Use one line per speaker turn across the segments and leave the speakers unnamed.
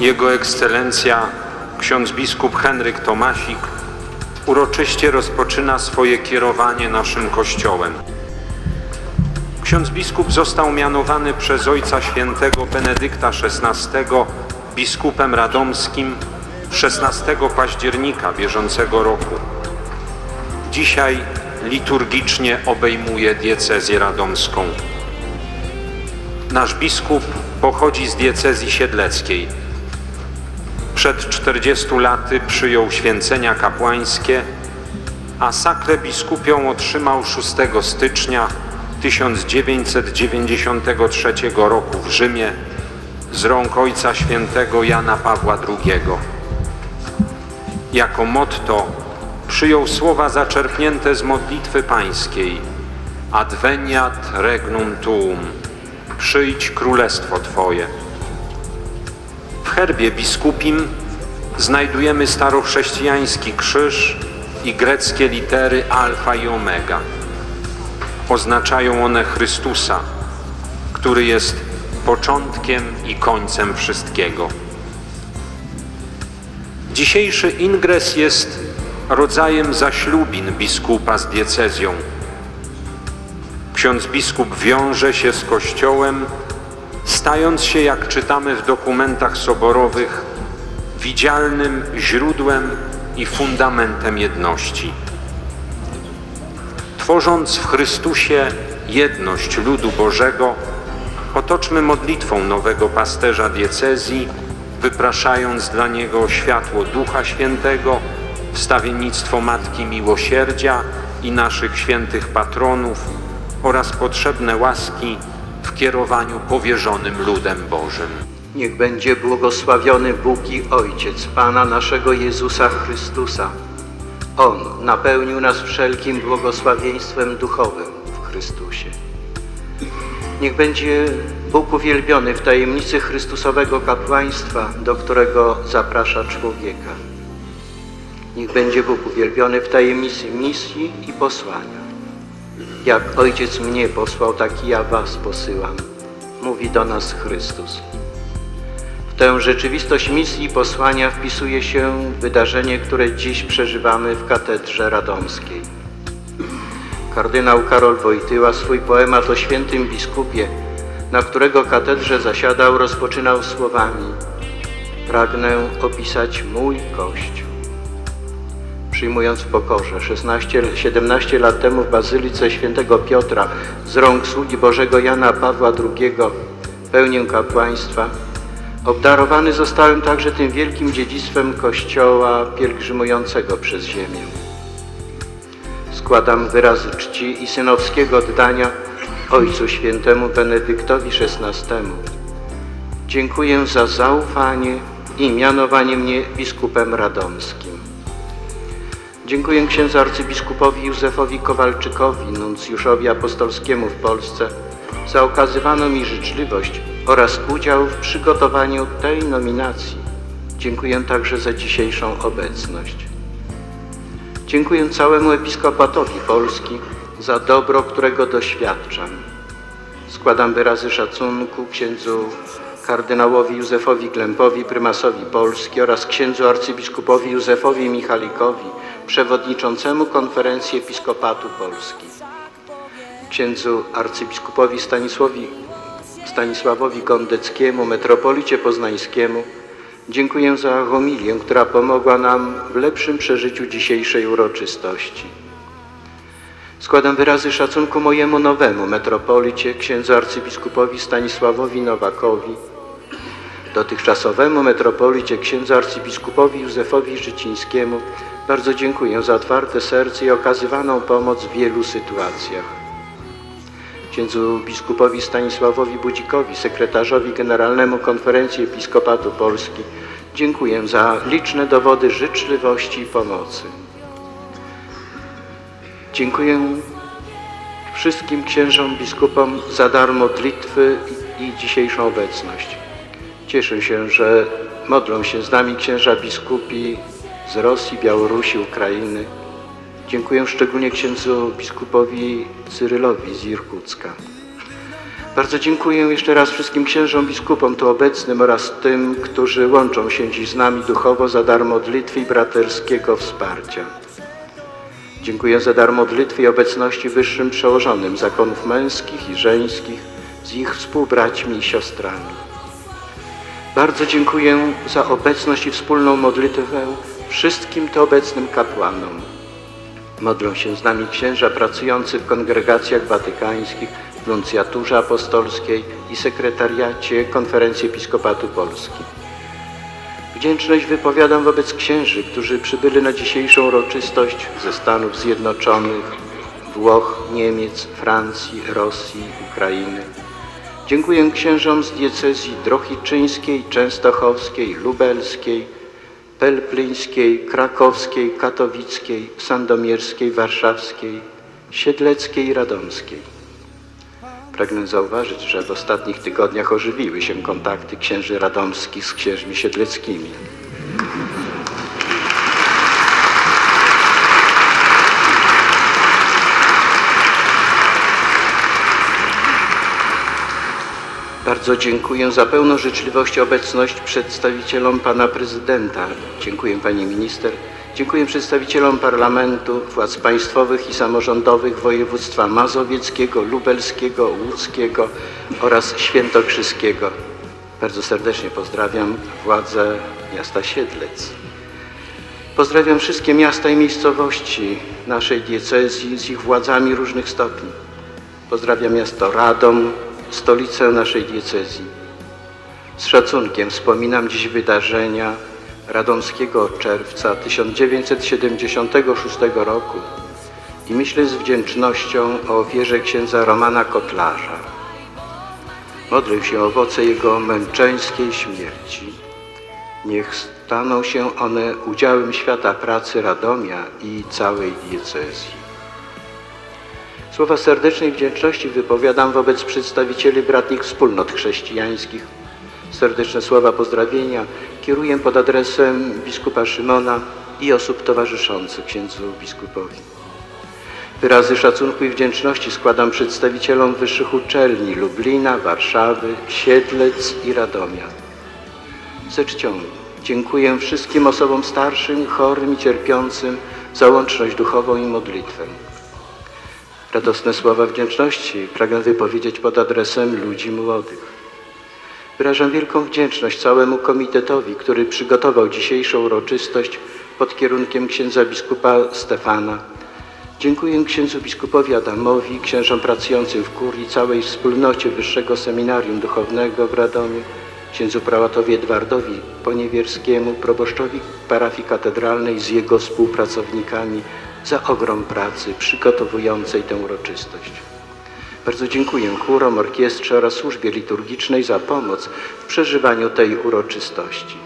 Jego Ekscelencja ksiądz biskup Henryk Tomasik uroczyście rozpoczyna swoje kierowanie naszym Kościołem. Ksiądz biskup został mianowany przez Ojca Świętego Benedykta XVI biskupem radomskim 16 października bieżącego roku. Dzisiaj liturgicznie obejmuje diecezję radomską. Nasz biskup pochodzi z diecezji siedleckiej. Przed 40 laty przyjął święcenia kapłańskie, a sakrę biskupią otrzymał 6 stycznia 1993 roku w Rzymie z rąk Ojca Świętego Jana Pawła II. Jako motto przyjął słowa zaczerpnięte z modlitwy pańskiej Adveniat regnum tuum Przyjdź królestwo Twoje. Herbie biskupim znajdujemy starochrześcijański krzyż i greckie litery alfa i omega. Oznaczają one Chrystusa, który jest początkiem i końcem wszystkiego. Dzisiejszy ingres jest rodzajem zaślubin biskupa z diecezją. Ksiądz biskup wiąże się z Kościołem, stając się, jak czytamy w dokumentach soborowych, widzialnym źródłem i fundamentem jedności. Tworząc w Chrystusie jedność ludu Bożego, otoczmy modlitwą nowego pasterza diecezji, wypraszając dla niego światło Ducha Świętego, wstawiennictwo Matki Miłosierdzia i naszych świętych patronów oraz potrzebne łaski w kierowaniu powierzonym ludem Bożym.
Niech będzie błogosławiony Bóg i Ojciec Pana naszego Jezusa Chrystusa. On napełnił nas wszelkim błogosławieństwem duchowym w Chrystusie. Niech będzie Bóg uwielbiony w tajemnicy Chrystusowego kapłaństwa, do którego zaprasza człowieka. Niech będzie Bóg uwielbiony w tajemnicy misji i posłania. Jak Ojciec mnie posłał, tak i ja was posyłam, mówi do nas Chrystus. W tę rzeczywistość misji posłania wpisuje się wydarzenie, które dziś przeżywamy w Katedrze Radomskiej. Kardynał Karol Wojtyła swój poemat o świętym biskupie, na którego katedrze zasiadał, rozpoczynał słowami Pragnę opisać mój Kościół. Przyjmując w pokorze 16, 17 lat temu w Bazylice Świętego Piotra z rąk sługi Bożego Jana Pawła II pełnię kapłaństwa, Obdarowany zostałem także tym wielkim dziedzictwem Kościoła pielgrzymującego przez ziemię. Składam wyrazy czci i synowskiego oddania Ojcu Świętemu Benedyktowi XVI. Dziękuję za zaufanie i mianowanie mnie biskupem radomskim. Dziękuję księdzu arcybiskupowi Józefowi Kowalczykowi, nuncjuszowi apostolskiemu w Polsce, za okazywaną mi życzliwość oraz udział w przygotowaniu tej nominacji. Dziękuję także za dzisiejszą obecność. Dziękuję całemu Episkopatowi Polski za dobro, którego doświadczam. Składam wyrazy szacunku księdzu kardynałowi Józefowi Glempowi, prymasowi Polski oraz księdzu arcybiskupowi Józefowi Michalikowi, przewodniczącemu Konferencji Episkopatu Polski. Księdzu arcybiskupowi Stanisławowi Stanisławowi Gondeckiemu, metropolicie poznańskiemu, dziękuję za homilię, która pomogła nam w lepszym przeżyciu dzisiejszej uroczystości. Składam wyrazy szacunku mojemu nowemu metropolicie, księdzu arcybiskupowi Stanisławowi Nowakowi, dotychczasowemu metropolicie, księdzu arcybiskupowi Józefowi Życińskiemu. Bardzo dziękuję za otwarte serce i okazywaną pomoc w wielu sytuacjach księdzu biskupowi Stanisławowi Budzikowi, sekretarzowi generalnemu Konferencji Episkopatu Polski, dziękuję za liczne dowody życzliwości i pomocy. Dziękuję wszystkim księżom biskupom za dar modlitwy i dzisiejszą obecność. Cieszę się, że modlą się z nami księża biskupi z Rosji, Białorusi, Ukrainy. Dziękuję szczególnie księdzu biskupowi Cyrylowi z Irkucka. Bardzo dziękuję jeszcze raz wszystkim księżom biskupom tu obecnym oraz tym, którzy łączą się dziś z nami duchowo za dar modlitwy i braterskiego wsparcia. Dziękuję za dar modlitwy i obecności wyższym przełożonym zakonów męskich i żeńskich z ich współbraćmi i siostrami. Bardzo dziękuję za obecność i wspólną modlitwę wszystkim tu obecnym kapłanom. Modlą się z nami księża pracujący w kongregacjach watykańskich, w nuncjaturze apostolskiej i sekretariacie Konferencji Episkopatu Polski. Wdzięczność wypowiadam wobec księży, którzy przybyli na dzisiejszą uroczystość ze Stanów Zjednoczonych, Włoch, Niemiec, Francji, Rosji, Ukrainy. Dziękuję księżom z diecezji drohiczyńskiej, częstochowskiej, lubelskiej, pelplińskiej, krakowskiej, katowickiej, sandomierskiej, warszawskiej, siedleckiej i radomskiej. Pragnę zauważyć, że w ostatnich tygodniach ożywiły się kontakty księży radomskich z księżmi siedleckimi. Bardzo dziękuję za pełną życzliwość obecność przedstawicielom pana prezydenta. Dziękuję pani minister. Dziękuję przedstawicielom parlamentu, władz państwowych i samorządowych województwa mazowieckiego, lubelskiego, łódzkiego oraz świętokrzyskiego. Bardzo serdecznie pozdrawiam władze miasta Siedlec. Pozdrawiam wszystkie miasta i miejscowości naszej diecezji z ich władzami różnych stopni. Pozdrawiam miasto Radom, stolicę naszej diecezji. Z szacunkiem wspominam dziś wydarzenia radomskiego czerwca 1976 roku i myślę z wdzięcznością o ofierze księdza Romana Kotlarza. Modlę się owoce jego męczeńskiej śmierci. Niech staną się one udziałem świata pracy Radomia i całej diecezji. Słowa serdecznej wdzięczności wypowiadam wobec przedstawicieli bratnich wspólnot chrześcijańskich. Serdeczne słowa pozdrowienia kieruję pod adresem biskupa Szymona i osób towarzyszących księdzu biskupowi. Wyrazy szacunku i wdzięczności składam przedstawicielom wyższych uczelni Lublina, Warszawy, Siedlec i Radomia. Ze czcią dziękuję wszystkim osobom starszym, chorym i cierpiącym za łączność duchową i modlitwę. Radosne słowa wdzięczności pragnę wypowiedzieć pod adresem ludzi młodych. Wyrażam wielką wdzięczność całemu komitetowi, który przygotował dzisiejszą uroczystość pod kierunkiem księdza biskupa Stefana. Dziękuję księdzu biskupowi Adamowi, księżom pracującym w kurii, całej wspólnocie Wyższego Seminarium Duchownego w Radomiu, księdzu prałatowi Edwardowi Poniewierskiemu, proboszczowi parafii katedralnej z jego współpracownikami za ogrom pracy przygotowującej tę uroczystość. Bardzo dziękuję chórom, orkiestrze oraz służbie liturgicznej za pomoc w przeżywaniu tej uroczystości.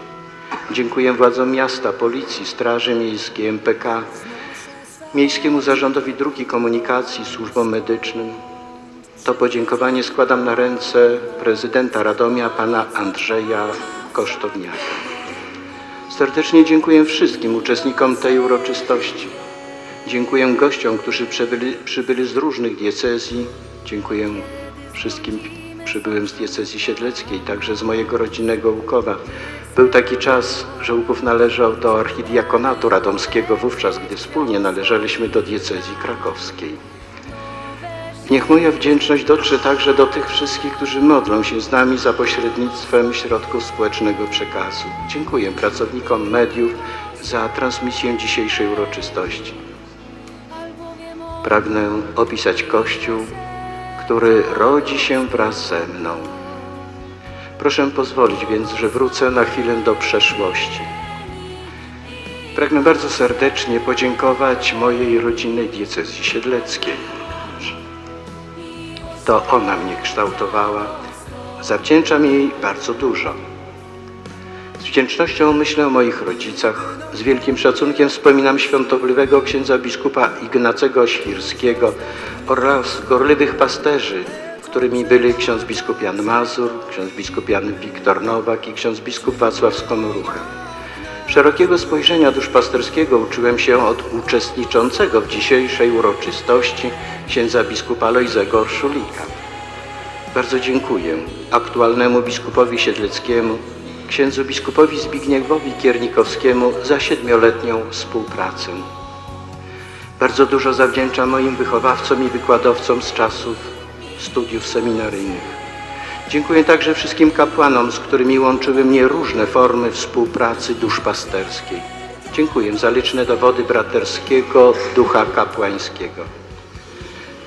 Dziękuję władzom miasta, policji, straży miejskiej, MPK, Miejskiemu Zarządowi Dróg i Komunikacji, służbom medycznym. To podziękowanie składam na ręce prezydenta Radomia, pana Andrzeja Kosztowniaka. Serdecznie dziękuję wszystkim uczestnikom tej uroczystości. Dziękuję gościom, którzy przybyli, przybyli z różnych diecezji. Dziękuję wszystkim przybyłym z diecezji siedleckiej, także z mojego rodzinnego Łukowa. Był taki czas, że Łuków należał do archidiakonatu radomskiego wówczas, gdy wspólnie należeliśmy do diecezji krakowskiej. Niech moja wdzięczność dotrze także do tych wszystkich, którzy modlą się z nami za pośrednictwem środków społecznego przekazu. Dziękuję pracownikom mediów za transmisję dzisiejszej uroczystości. Pragnę opisać Kościół, który rodzi się wraz ze mną. Proszę pozwolić więc, że wrócę na chwilę do przeszłości. Pragnę bardzo serdecznie podziękować mojej rodzinnej diecezji siedleckiej. To ona mnie kształtowała. Zawdzięczam jej bardzo dużo. Wdzięcznością myślę o moich rodzicach. Z wielkim szacunkiem wspominam świątobliwego księdza biskupa Ignacego Świrskiego oraz gorliwych pasterzy, którymi byli ksiądz biskup Jan Mazur, ksiądz biskup Jan Wiktor Nowak i ksiądz biskup Wacław Skonorucha. Szerokiego spojrzenia duszpasterskiego uczyłem się od uczestniczącego w dzisiejszej uroczystości księdza biskupa Lojzego Orszulika. Bardzo dziękuję aktualnemu biskupowi Siedleckiemu, księdzu biskupowi Zbigniewowi Kiernikowskiemu za siedmioletnią współpracę. Bardzo dużo zawdzięczam moim wychowawcom i wykładowcom z czasów studiów seminaryjnych. Dziękuję także wszystkim kapłanom, z którymi łączyły mnie różne formy współpracy duszpasterskiej. Dziękuję za liczne dowody braterskiego ducha kapłańskiego.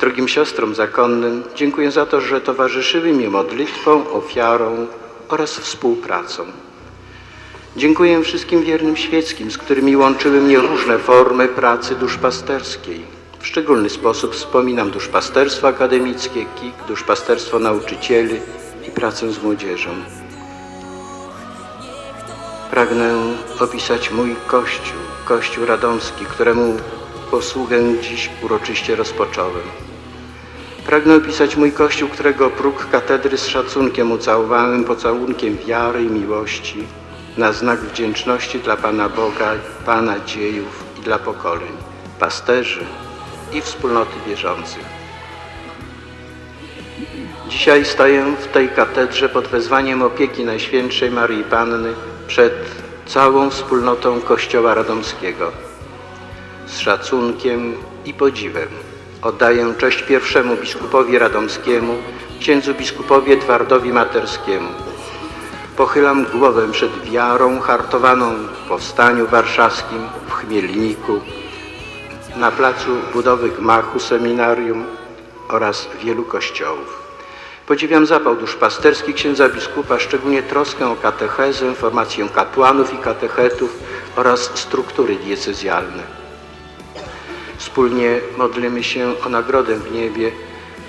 Drogim siostrom zakonnym dziękuję za to, że towarzyszyły mi modlitwą, ofiarą oraz współpracą. Dziękuję wszystkim wiernym świeckim, z którymi łączyły mnie różne formy pracy duszpasterskiej. W szczególny sposób wspominam duszpasterstwo akademickie, KIK, duszpasterstwo nauczycieli i pracę z młodzieżą. Pragnę opisać mój Kościół, Kościół Radomski, któremu posługę dziś uroczyście rozpocząłem. Pragnę opisać mój Kościół, którego próg katedry z szacunkiem ucałowałem pocałunkiem wiary i miłości na znak wdzięczności dla Pana Boga, Pana dziejów i dla pokoleń, pasterzy i wspólnoty wierzących. Dzisiaj staję w tej katedrze pod wezwaniem opieki Najświętszej Maryi Panny przed całą wspólnotą Kościoła Radomskiego. Z szacunkiem i podziwem oddaję cześć pierwszemu biskupowi radomskiemu, księdzu biskupowi Edwardowi Materskiemu. Pochylam głowę przed wiarą hartowaną w Powstaniu Warszawskim, w Chmielniku, na placu budowy gmachu seminarium oraz wielu kościołów. Podziwiam zapał duszpasterski księdza biskupa, szczególnie troskę o katechezę, formację kapłanów i katechetów oraz struktury diecezjalne. Wspólnie modlimy się o nagrodę w niebie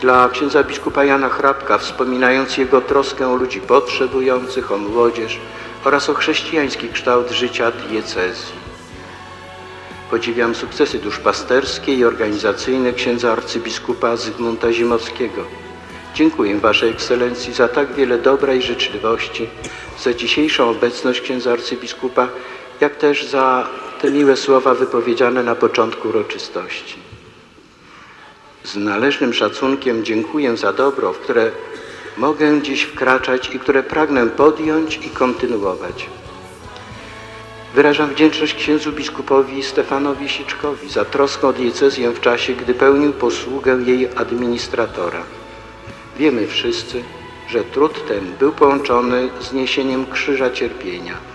dla księdza biskupa Jana Hrabka, wspominając jego troskę o ludzi potrzebujących, o młodzież oraz o chrześcijański kształt życia diecezji. Podziwiam sukcesy duszpasterskie i organizacyjne księdza arcybiskupa Zygmunta Zimowskiego. Dziękuję Waszej Ekscelencji za tak wiele dobra i życzliwości, za dzisiejszą obecność księdza arcybiskupa, jak też za te miłe słowa wypowiedziane na początku uroczystości. Z należnym szacunkiem dziękuję za dobro, w które mogę dziś wkraczać i które pragnę podjąć i kontynuować. Wyrażam wdzięczność księdzu biskupowi Stefanowi Siczkowi za troskę o diecezję w czasie, gdy pełnił posługę jej administratora. Wiemy wszyscy, że trud ten był połączony z niesieniem krzyża cierpienia.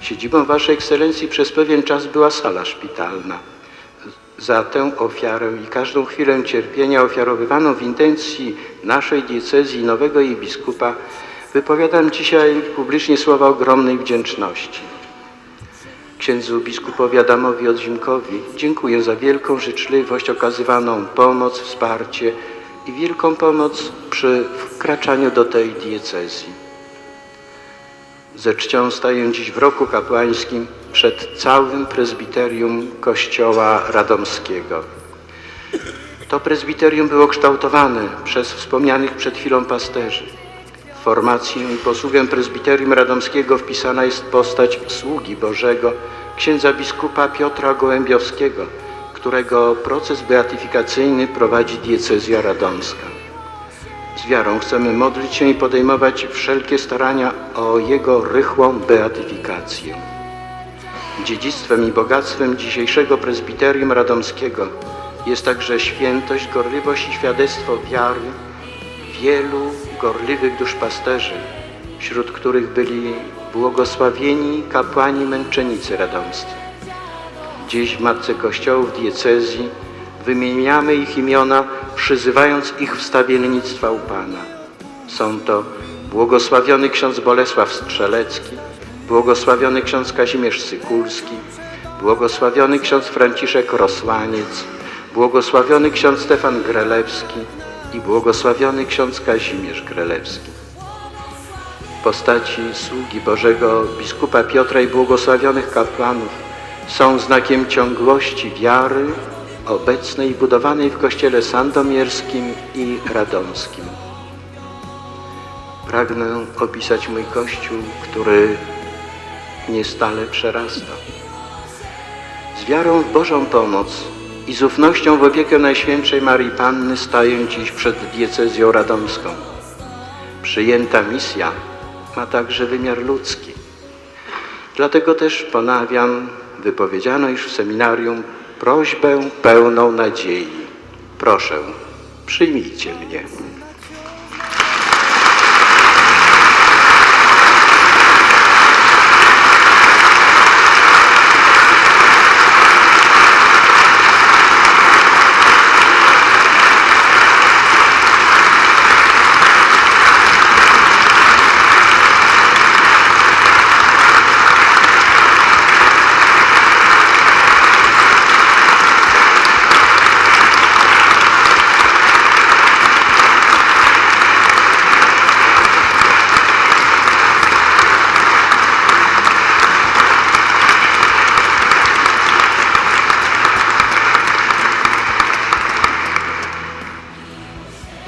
Siedzibą Waszej Ekscelencji przez pewien czas była sala szpitalna. Za tę ofiarę i każdą chwilę cierpienia ofiarowywaną w intencji naszej diecezji nowego jej biskupa wypowiadam dzisiaj publicznie słowa ogromnej wdzięczności. Księdzu biskupowi Adamowi Odzimkowi dziękuję za wielką życzliwość, okazywaną pomoc, wsparcie i wielką pomoc przy wkraczaniu do tej diecezji. Ze czcią staję dziś w roku kapłańskim przed całym prezbiterium Kościoła Radomskiego. To prezbiterium było kształtowane przez wspomnianych przed chwilą pasterzy. W formację i posługę prezbiterium radomskiego wpisana jest postać sługi Bożego, księdza biskupa Piotra Gołębiowskiego, którego proces beatyfikacyjny prowadzi diecezja radomska. Z wiarą chcemy modlić się i podejmować wszelkie starania o Jego rychłą beatyfikację. Dziedzictwem i bogactwem dzisiejszego prezbiterium radomskiego jest także świętość, gorliwość i świadectwo wiary wielu gorliwych duszpasterzy, wśród których byli błogosławieni kapłani męczennicy radomscy. Dziś w Matce Kościołów diecezji wymieniamy ich imiona, przyzywając ich wstawiennictwa u Pana. Są to błogosławiony ksiądz Bolesław Strzelecki, błogosławiony ksiądz Kazimierz Sykulski, błogosławiony ksiądz Franciszek Rosłaniec, błogosławiony ksiądz Stefan Grelewski i błogosławiony ksiądz Kazimierz Grelewski. W postaci sługi Bożego biskupa Piotra i błogosławionych kapłanów są znakiem ciągłości wiary obecnej budowanej w kościele sandomierskim i radomskim. Pragnę opisać mój kościół, który nie stale przerasta. Z wiarą w Bożą pomoc i z ufnością w opiekę Najświętszej Marii Panny staję dziś przed diecezją radomską. Przyjęta misja ma także wymiar ludzki. Dlatego też ponawiam wypowiedzianą już w seminarium prośbę pełną nadziei. Proszę, przyjmijcie mnie.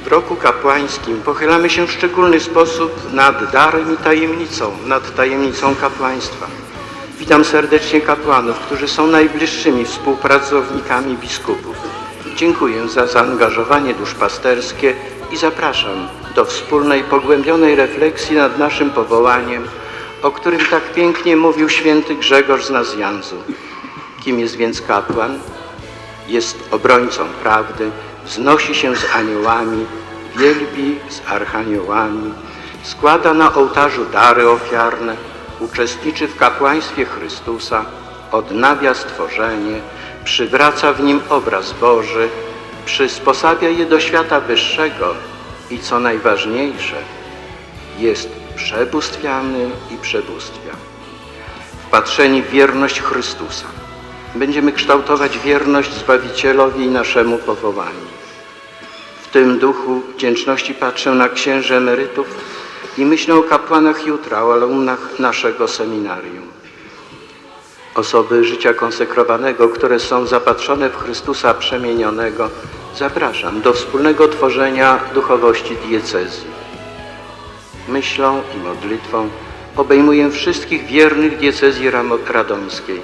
W roku kapłańskim pochylamy się w szczególny sposób nad darem i tajemnicą, nad tajemnicą kapłaństwa. Witam serdecznie kapłanów, którzy są najbliższymi współpracownikami biskupów. Dziękuję za zaangażowanie duszpasterskie i zapraszam do wspólnej, pogłębionej refleksji nad naszym powołaniem, o którym tak pięknie mówił święty Grzegorz z Nazjanzu. Kim jest więc kapłan? jest obrońcą prawdy, wznosi się z aniołami, wielbi z archaniołami, składa na ołtarzu dary ofiarne, uczestniczy w kapłaństwie Chrystusa, odnawia stworzenie, przywraca w nim obraz Boży, przysposabia je do świata wyższego i co najważniejsze, jest przebóstwiany i przebóstwia. Wpatrzeni w wierność Chrystusa będziemy kształtować wierność Zbawicielowi i naszemu powołaniu. W tym duchu wdzięczności patrzę na księży emerytów i myślę o kapłanach jutra, o alumnach naszego seminarium. Osoby życia konsekrowanego, które są zapatrzone w Chrystusa przemienionego, zapraszam do wspólnego tworzenia duchowości diecezji. Myślą i modlitwą obejmuję wszystkich wiernych diecezji radomskiej,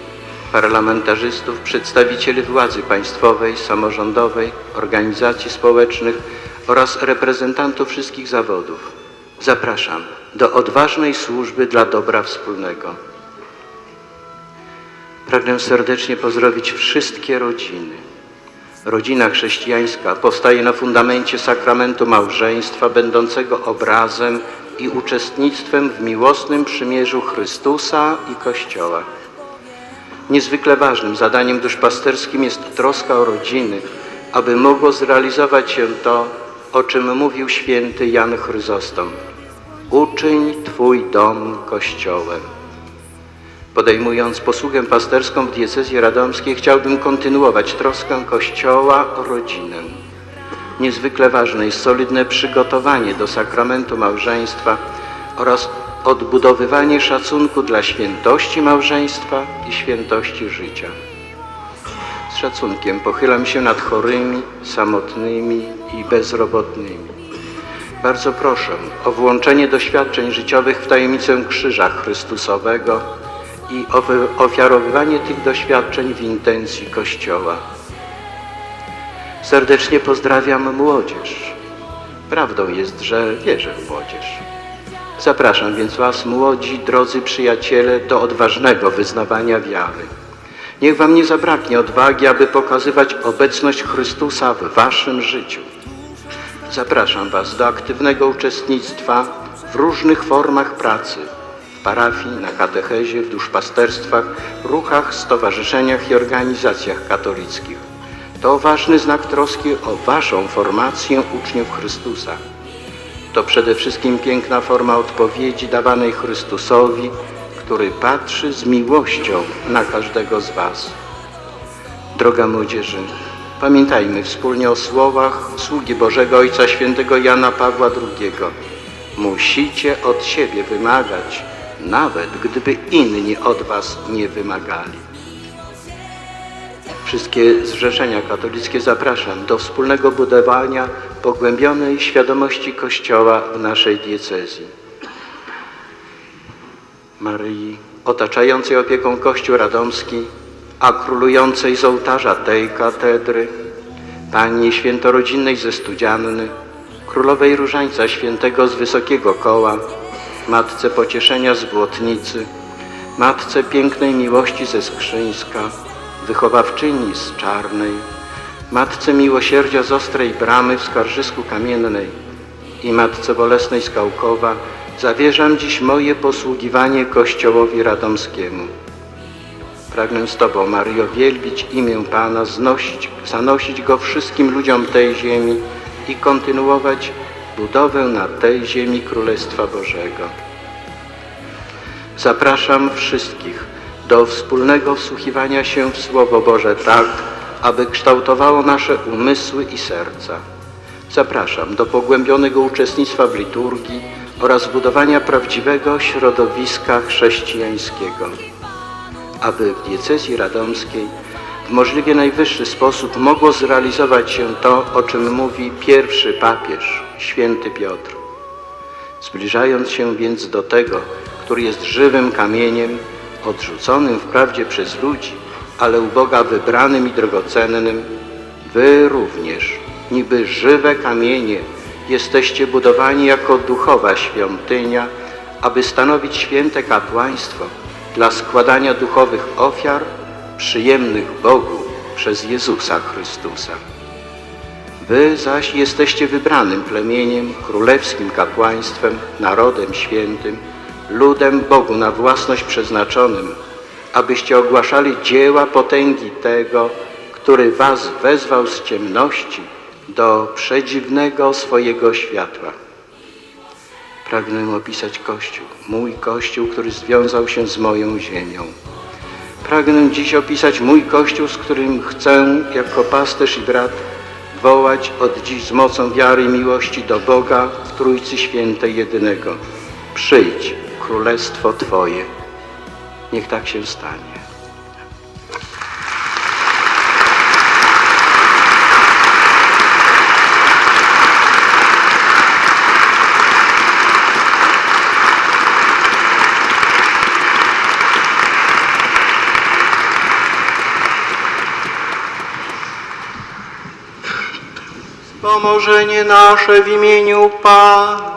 parlamentarzystów, przedstawicieli władzy państwowej, samorządowej, organizacji społecznych oraz reprezentantów wszystkich zawodów. Zapraszam do odważnej służby dla dobra wspólnego. Pragnę serdecznie pozdrowić wszystkie rodziny. Rodzina chrześcijańska powstaje na fundamencie sakramentu małżeństwa, będącego obrazem i uczestnictwem w miłosnym przymierzu Chrystusa i Kościoła. Niezwykle ważnym zadaniem duszpasterskim jest troska o rodziny, aby mogło zrealizować się to, o czym mówił święty Jan Chryzostom. Uczyń Twój dom kościołem. Podejmując posługę pasterską w diecezji radomskiej, chciałbym kontynuować troskę Kościoła o rodzinę. Niezwykle ważne jest solidne przygotowanie do sakramentu małżeństwa oraz odbudowywanie szacunku dla świętości małżeństwa i świętości życia. Z szacunkiem pochylam się nad chorymi, samotnymi i bezrobotnymi. Bardzo proszę o włączenie doświadczeń życiowych w tajemnicę Krzyża Chrystusowego i o wy- ofiarowywanie tych doświadczeń w intencji Kościoła. Serdecznie pozdrawiam młodzież. Prawdą jest, że wierzę w młodzież. Zapraszam więc Was, młodzi, drodzy przyjaciele, do odważnego wyznawania wiary. Niech Wam nie zabraknie odwagi, aby pokazywać obecność Chrystusa w Waszym życiu. Zapraszam Was do aktywnego uczestnictwa w różnych formach pracy, w parafii, na katechezie, w duszpasterstwach, ruchach, stowarzyszeniach i organizacjach katolickich. To ważny znak troski o Waszą formację uczniów Chrystusa. To przede wszystkim piękna forma odpowiedzi dawanej Chrystusowi, który patrzy z miłością na każdego z Was. Droga młodzieży, pamiętajmy wspólnie o słowach sługi Bożego Ojca Świętego Jana Pawła II. Musicie od siebie wymagać, nawet gdyby inni od Was nie wymagali. Wszystkie zrzeszenia katolickie zapraszam do wspólnego budowania pogłębionej świadomości Kościoła w naszej diecezji. Maryi, otaczającej opieką Kościół Radomski, a królującej z ołtarza tej katedry, Pani Świętorodzinnej ze Studzianny, Królowej Różańca Świętego z Wysokiego Koła, Matce Pocieszenia z Błotnicy, Matce Pięknej Miłości ze Skrzyńska, Wychowawczyni z Czarnej, Matce Miłosierdzia z Ostrej Bramy w Skarżysku Kamiennej i Matce Bolesnej z Kałkowa zawierzam dziś moje posługiwanie Kościołowi Radomskiemu. Pragnę z Tobą, Maryjo, wielbić imię Pana, znosić, zanosić Go wszystkim ludziom tej ziemi i kontynuować budowę na tej ziemi Królestwa Bożego. Zapraszam wszystkich do wspólnego wsłuchiwania się w Słowo Boże tak, aby kształtowało nasze umysły i serca. Zapraszam do pogłębionego uczestnictwa w liturgii oraz budowania prawdziwego środowiska chrześcijańskiego aby w diecezji radomskiej w możliwie najwyższy sposób mogło zrealizować się to, o czym mówi pierwszy papież, święty Piotr. Zbliżając się więc do tego, który jest żywym kamieniem, odrzuconym wprawdzie przez ludzi, ale u Boga wybranym i drogocennym, wy również, niby żywe kamienie, jesteście budowani jako duchowa świątynia, aby stanowić święte kapłaństwo dla składania duchowych ofiar przyjemnych Bogu przez Jezusa Chrystusa. Wy zaś jesteście wybranym plemieniem, królewskim kapłaństwem, narodem świętym, ludem Bogu na własność przeznaczonym, abyście ogłaszali dzieła potęgi tego, który was wezwał z ciemności do przedziwnego swojego światła. Pragnę opisać Kościół, mój Kościół, który związał się z moją ziemią. Pragnę dziś opisać mój Kościół, z którym chcę, jako pasterz i brat, wołać od dziś z mocą wiary i miłości do Boga w Trójcy Świętej Jedynego. Przyjdź, Królestwo Twoje. Niech tak się stanie. Pomożenie nasze w imieniu Pana.